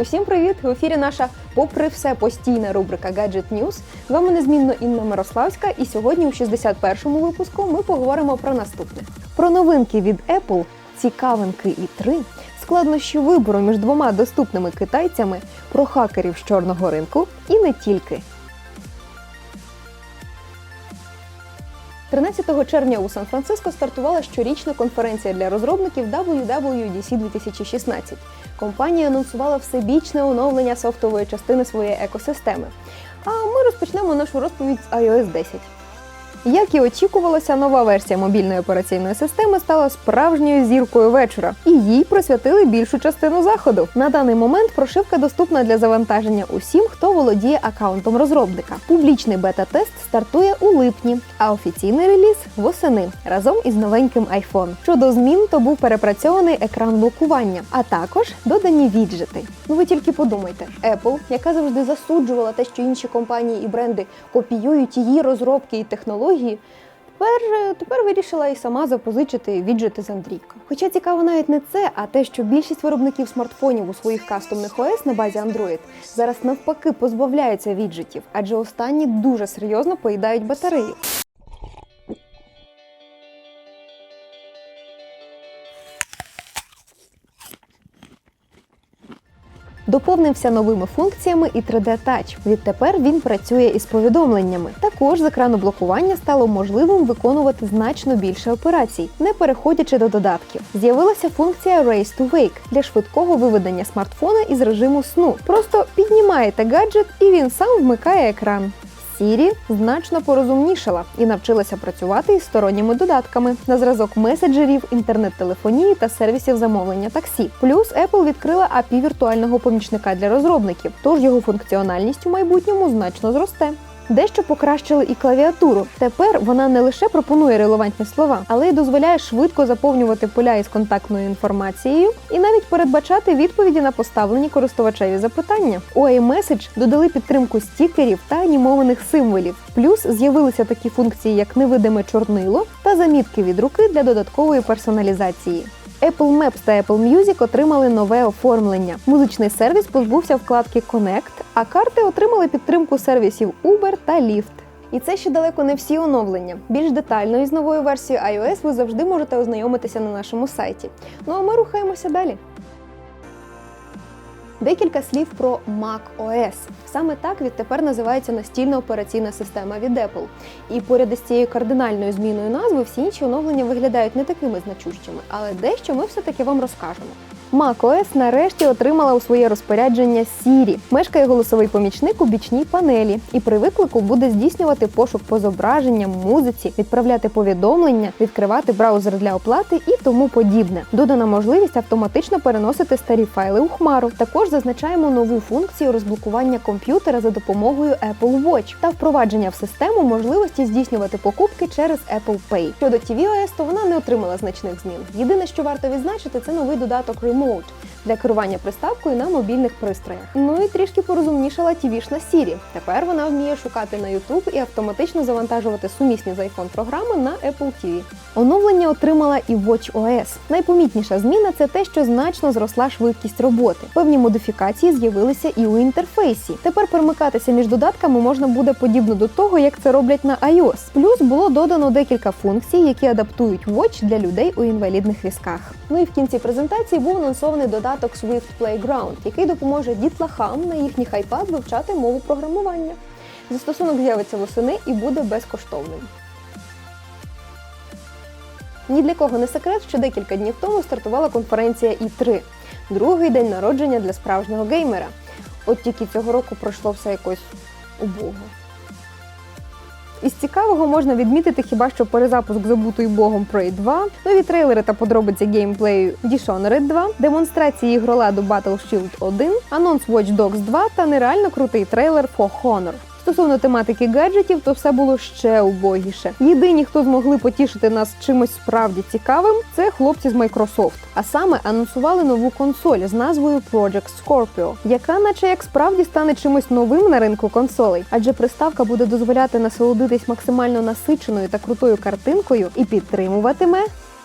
Усім привіт! В ефірі наша, попри все, постійна рубрика Gadget News. З вами незмінно Інна Мирославська, і сьогодні у 61-му випуску ми поговоримо про наступне: про новинки від Apple, цікавинки і три, складнощі вибору між двома доступними китайцями, про хакерів з чорного ринку і не тільки. 13 червня у Сан-Франциско стартувала щорічна конференція для розробників WWDC 2016. Компанія анонсувала всебічне оновлення софтової частини своєї екосистеми. А ми розпочнемо нашу розповідь з iOS 10. Як і очікувалося, нова версія мобільної операційної системи стала справжньою зіркою вечора, і їй присвятили більшу частину заходу. На даний момент прошивка доступна для завантаження усім, хто володіє аккаунтом розробника. Публічний бета-тест стартує у липні, а офіційний реліз восени разом із новеньким iPhone. Щодо змін, то був перепрацьований екран блокування, а також додані віджити. Ну ви тільки подумайте, Apple, яка завжди засуджувала те, що інші компанії і бренди копіюють її розробки і технології. Тепер, е, тепер вирішила і сама запозичити віджити з Андрійка. Хоча цікаво навіть не це, а те, що більшість виробників смартфонів у своїх кастомних ОС на базі Android зараз навпаки позбавляються віджитів, адже останні дуже серйозно поїдають батарею. Доповнився новими функціями і 3D Touch. Відтепер він працює із повідомленнями. Також з екрану блокування стало можливим виконувати значно більше операцій, не переходячи до додатків. З'явилася функція Race to Wake для швидкого виведення смартфона із режиму сну. Просто піднімаєте гаджет і він сам вмикає екран. Siri значно порозумнішала і навчилася працювати із сторонніми додатками на зразок меседжерів, інтернет-телефонії та сервісів замовлення таксі. Плюс Apple відкрила API віртуального помічника для розробників, тож його функціональність у майбутньому значно зросте. Дещо покращили і клавіатуру. Тепер вона не лише пропонує релевантні слова, але й дозволяє швидко заповнювати поля із контактною інформацією і навіть передбачати відповіді на поставлені користувачеві запитання. У iMessage додали підтримку стікерів та анімованих символів. Плюс з'явилися такі функції, як невидиме чорнило та замітки від руки для додаткової персоналізації. Apple Maps та Apple Music отримали нове оформлення. Музичний сервіс позбувся вкладки Connect, а карти отримали підтримку сервісів Uber та Lyft. І це ще далеко не всі оновлення. Більш детально із новою версією iOS ви завжди можете ознайомитися на нашому сайті. Ну а ми рухаємося далі. Декілька слів про Mac OS. Саме так відтепер називається настільна операційна система від Apple. І поряд із цією кардинальною зміною назви всі інші оновлення виглядають не такими значущими, але дещо ми все-таки вам розкажемо. macOS нарешті отримала у своє розпорядження Siri. Мешкає голосовий помічник у бічній панелі, і при виклику буде здійснювати пошук по зображенням, музиці, відправляти повідомлення, відкривати браузер для оплати і тому подібне. Додана можливість автоматично переносити старі файли у хмару. Також зазначаємо нову функцію розблокування комп'ютера за допомогою Apple Watch та впровадження в систему можливості здійснювати покупки через Apple Pay. Щодо tvOS, то вона не отримала значних змін. Єдине, що варто відзначити, це новий додаток Remote Mode. Для керування приставкою на мобільних пристроях. Ну і трішки порозумнішала тівішна Siri. Тепер вона вміє шукати на YouTube і автоматично завантажувати сумісні з iPhone програми на Apple TV. Оновлення отримала і WatchOS. Найпомітніша зміна це те, що значно зросла швидкість роботи. Певні модифікації з'явилися і у інтерфейсі. Тепер перемикатися між додатками можна буде подібно до того, як це роблять на iOS. Плюс було додано декілька функцій, які адаптують Watch для людей у інвалідних візках. Ну і в кінці презентації був анонсований додаток Swift Playground, який допоможе дітлахам на їхніх iPad вивчати мову програмування. Застосунок з'явиться восени і буде безкоштовним. Ні для кого не секрет, що декілька днів тому стартувала конференція І3 другий день народження для справжнього геймера. От тільки цього року пройшло все якось убого. Із цікавого можна відмітити хіба що перезапуск забутої богом Prey 2, нові трейлери та подробиці геймплею Dishonored 2, демонстрації ігроладу Battlefield 1, анонс Watch Dogs 2 та нереально крутий трейлер For Honor. Стосовно тематики гаджетів, то все було ще убогіше. Єдині, хто змогли потішити нас чимось справді цікавим, це хлопці з Microsoft. А саме анонсували нову консоль з назвою Project Scorpio, яка, наче як справді, стане чимось новим на ринку консолей, адже приставка буде дозволяти насолодитись максимально насиченою та крутою картинкою і підтримуватиме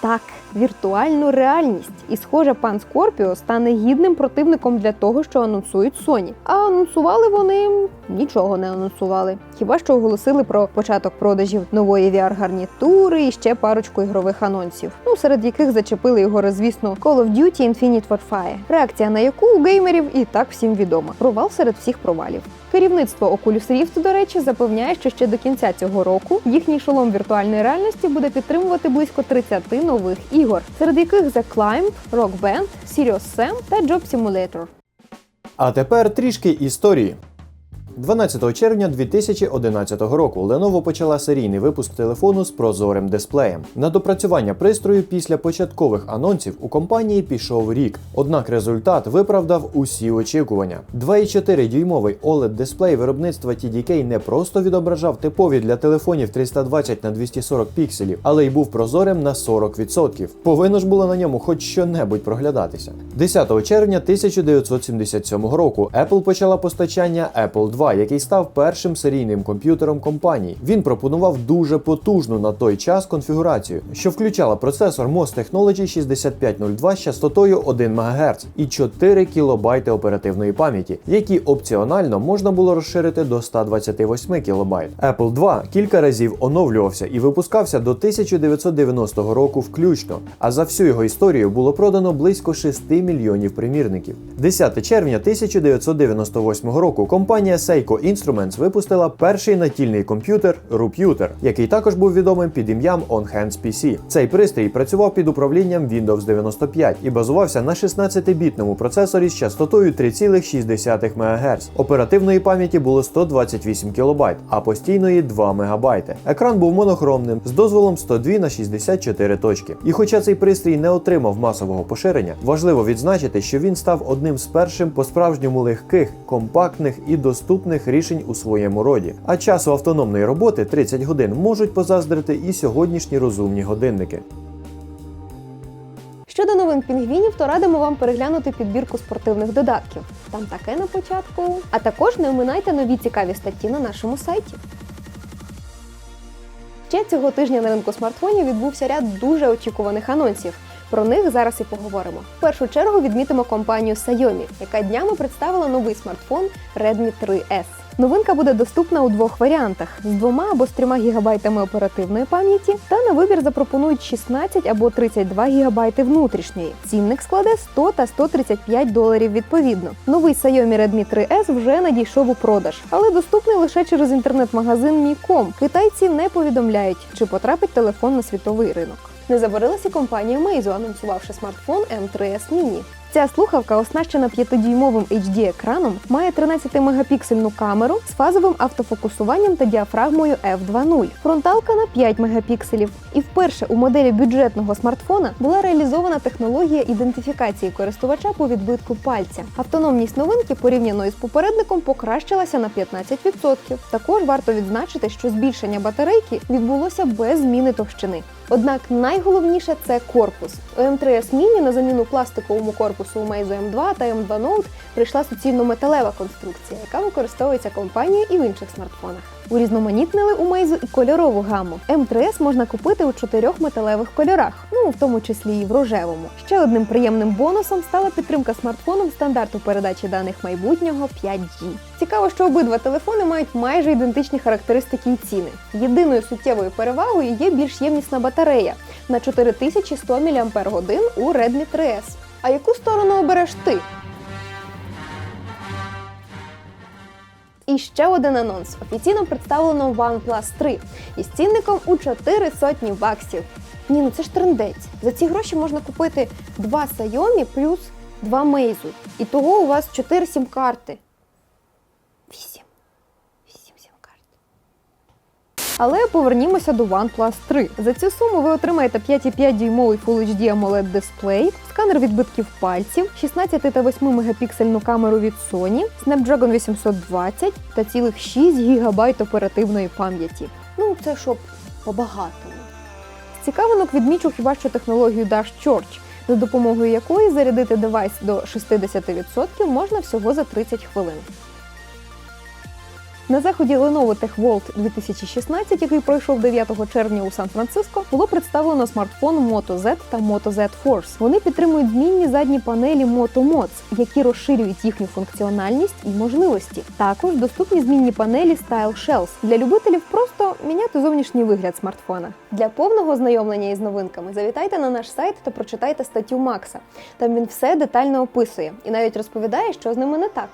так віртуальну реальність. І, схоже, пан Скорпіо стане гідним противником для того, що анонсують Sony. А анонсували вони нічого не анонсували. Хіба що оголосили про початок продажів нової VR-гарнітури і ще парочку ігрових анонсів, ну серед яких зачепили його розвісно Call of Duty Infinite Warfare, реакція на яку у геймерів і так всім відома. Провал серед всіх провалів. Керівництво Oculus Rift, до речі, запевняє, що ще до кінця цього року їхній шолом віртуальної реальності буде підтримувати близько 30 нових серед яких The Climb, Rock Band, Serious Sam та Job Simulator. А тепер трішки історії. 12 червня 2011 року Lenovo почала серійний випуск телефону з прозорим дисплеєм. На допрацювання пристрою після початкових анонсів у компанії пішов рік. Однак результат виправдав усі очікування. 2,4 дюймовий oled дисплей виробництва TDK не просто відображав типові для телефонів 320 на 240 пікселів, але й був прозорим на 40%. Повинно ж було на ньому хоч що-небудь проглядатися. 10 червня 1977 року Apple почала постачання Apple 2, який став першим серійним комп'ютером компанії. Він пропонував дуже потужну на той час конфігурацію, що включала процесор MOS Technology 6502 з частотою 1 МГц і 4 кБ оперативної пам'яті, які опціонально можна було розширити до 128 кБ. Apple 2 кілька разів оновлювався і випускався до 1990 року включно, а за всю його історію було продано близько 6 мільйонів примірників. 10 червня 1998 року компанія Seiko Instruments випустила перший натільний комп'ютер Ruputer, який також був відомим під ім'ям On Hands PC. Цей пристрій працював під управлінням Windows 95 і базувався на 16-бітному процесорі з частотою 3,6 МГц. Оперативної пам'яті було 128 кБ, а постійної 2 МБ. Екран був монохромним з дозволом 102 на 64 точки. І хоча цей пристрій не отримав масового поширення, важливо відзначити, що він став одним з першим по-справжньому легких, компактних і доступних рішень у своєму роді. А часу автономної роботи 30 годин можуть позаздрити і сьогоднішні розумні годинники. Щодо новин пінгвінів, то радимо вам переглянути підбірку спортивних додатків. Там таке на початку. А також не оминайте нові цікаві статті на нашому сайті. Ще цього тижня на ринку смартфонів відбувся ряд дуже очікуваних анонсів. Про них зараз і поговоримо. В першу чергу відмітимо компанію Xiaomi, яка днями представила новий смартфон Redmi 3S. Новинка буде доступна у двох варіантах: з двома або з трьома гігабайтами оперативної пам'яті, та на вибір запропонують 16 або 32 гігабайти внутрішньої. Цінник складе 100 та 135 доларів відповідно. Новий Xiaomi Redmi 3S вже надійшов у продаж, але доступний лише через інтернет-магазин Mi.com. Китайці не повідомляють, чи потрапить телефон на світовий ринок. Не забарилася компанія Meizu, анонсувавши смартфон M3S Mini. Ця слухавка, оснащена 5-дюймовим HD-екраном, має 13-мегапіксельну камеру з фазовим автофокусуванням та діафрагмою f2.0, фронталка на 5 мегапікселів. І вперше у моделі бюджетного смартфона була реалізована технологія ідентифікації користувача по відбитку пальця. Автономність новинки порівняно із попередником покращилася на 15%. Також варто відзначити, що збільшення батарейки відбулося без зміни товщини. Однак найголовніше це корпус. У М3S Mini на заміну пластиковому корпусу у Meizu M2 та M2 Note прийшла суцільно металева конструкція, яка використовується компанією і в інших смартфонах. Урізноманітнили у Meizu і кольорову гаму. M3S можна купити у чотирьох металевих кольорах, ну в тому числі і в рожевому. Ще одним приємним бонусом стала підтримка смартфоном стандарту передачі даних майбутнього 5G. Цікаво, що обидва телефони мають майже ідентичні характеристики і ціни. Єдиною суттєвою перевагою є більш ємнісна батарея на 4100 мАч у Redmi 3S. А яку сторону обереш ти? І ще один анонс. Офіційно представлено OnePlus 3 із цінником у 4 сотні баксів. Ні, ну це ж трендець. За ці гроші можна купити два Xiaomi плюс два Meizu. І того у вас 4 сім-карти. 8. 8 Але повернімося до OnePlus 3. За цю суму ви отримаєте 5,5 дюймовий Full HD AMOLED дисплей, сканер відбитків пальців, 16 та 8 мегапіксельну камеру від Sony, Snapdragon 820 та цілих 6 ГБ оперативної пам'яті. Ну, це щоб по-багатому. З цікавинок відмічу хіба що технологію Dash Charge, за допомогою якої зарядити девайс до 60% можна всього за 30 хвилин. На заході Lenovo Tech World 2016, який пройшов 9 червня у Сан-Франциско, було представлено смартфон Moto Z та Moto Z Force. Вони підтримують змінні задні панелі Moto Mods, які розширюють їхню функціональність і можливості. Також доступні змінні панелі Style Shells для любителів просто міняти зовнішній вигляд смартфона. Для повного ознайомлення із новинками завітайте на наш сайт та прочитайте статтю Макса. Там він все детально описує і навіть розповідає, що з ними не так.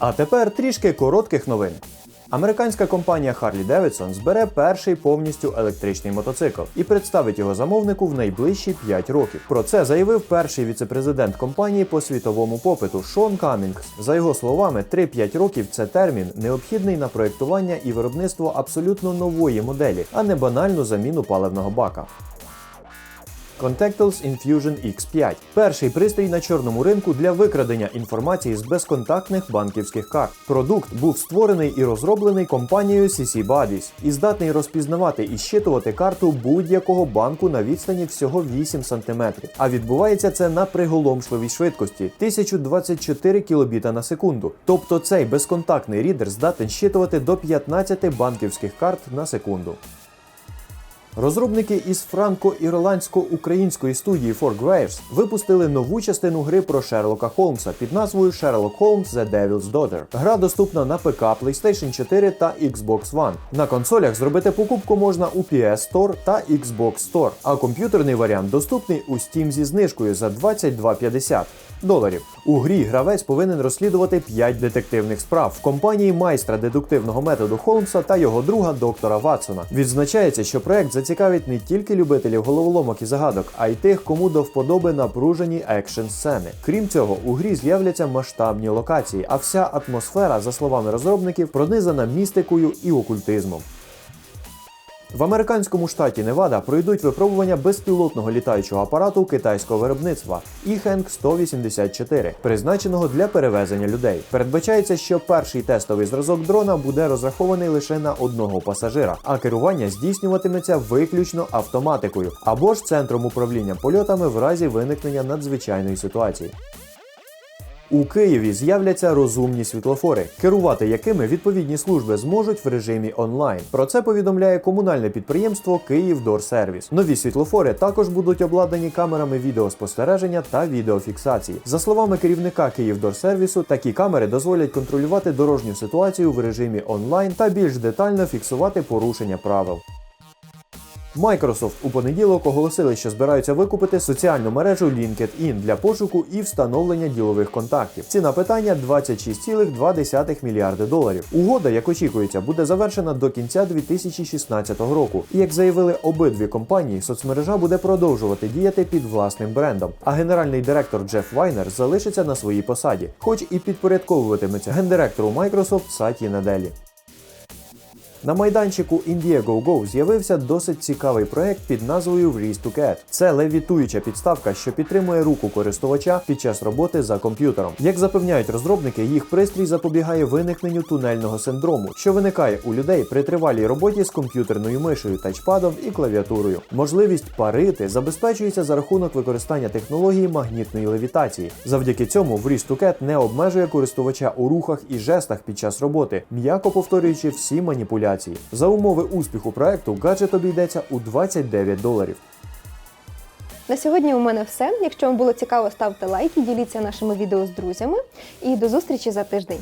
А тепер трішки коротких новин. Американська компанія Harley Davidson збере перший повністю електричний мотоцикл і представить його замовнику в найближчі 5 років. Про це заявив перший віцепрезидент компанії по світовому попиту Шон Камінгс. За його словами, 3-5 років це термін необхідний на проєктування і виробництво абсолютно нової моделі, а не банальну заміну паливного бака. Contactals Infusion X5 перший пристрій на чорному ринку для викрадення інформації з безконтактних банківських карт. Продукт був створений і розроблений компанією CC Buddies і здатний розпізнавати і щитувати карту будь-якого банку на відстані всього 8 см. А відбувається це на приголомшливій швидкості 1024 кілобіта на секунду. Тобто цей безконтактний рідер здатен щитувати до 15 банківських карт на секунду. Розробники із франко-ірландсько-української студії For Graves випустили нову частину гри про Шерлока Холмса під назвою Sherlock Holmes The Devil's Daughter. Гра доступна на ПК, PlayStation 4 та Xbox One. На консолях зробити покупку можна у PS Store та Xbox Store, а комп'ютерний варіант доступний у Steam зі знижкою за 22,50 доларів. У грі гравець повинен розслідувати 5 детективних справ в компанії майстра дедуктивного методу Холмса та його друга доктора Ватсона. Відзначається, що проект зацікавить не тільки любителів головоломок і загадок, а й тих, кому до вподоби напружені екшн сцени. Крім цього, у грі з'являться масштабні локації, а вся атмосфера, за словами розробників, пронизана містикою і окультизмом. В американському штаті Невада пройдуть випробування безпілотного літаючого апарату китайського виробництва Іхенг 184, призначеного для перевезення людей. Передбачається, що перший тестовий зразок дрона буде розрахований лише на одного пасажира, а керування здійснюватиметься виключно автоматикою або ж центром управління польотами в разі виникнення надзвичайної ситуації. У Києві з'являться розумні світлофори, керувати якими відповідні служби зможуть в режимі онлайн. Про це повідомляє комунальне підприємство Київдорсервіс. Нові світлофори також будуть обладнані камерами відеоспостереження та відеофіксації. За словами керівника Київдорсервісу, такі камери дозволять контролювати дорожню ситуацію в режимі онлайн та більш детально фіксувати порушення правил. Microsoft у понеділок оголосили, що збираються викупити соціальну мережу LinkedIn для пошуку і встановлення ділових контактів. Ціна питання 26,2 мільярди доларів. Угода, як очікується, буде завершена до кінця 2016 року. І як заявили обидві компанії, соцмережа буде продовжувати діяти під власним брендом. А генеральний директор Джеф Вайнер залишиться на своїй посаді, хоч і підпорядковуватиметься гендиректору Microsoft Саті Наделі. На майданчику Indiegogo з'явився досить цікавий проект під назвою Wrist to Cat. Це левітуюча підставка, що підтримує руку користувача під час роботи за комп'ютером. Як запевняють розробники, їх пристрій запобігає виникненню тунельного синдрому, що виникає у людей при тривалій роботі з комп'ютерною мишею, тачпадом і клавіатурою. Можливість парити забезпечується за рахунок використання технології магнітної левітації. Завдяки цьому Wrist to Cat не обмежує користувача у рухах і жестах під час роботи, м'яко повторюючи всі маніпуляції. За умови успіху проекту гаджет обійдеться у 29 доларів. На сьогодні у мене все. Якщо вам було цікаво, ставте лайки, діліться нашими відео з друзями і до зустрічі за тиждень.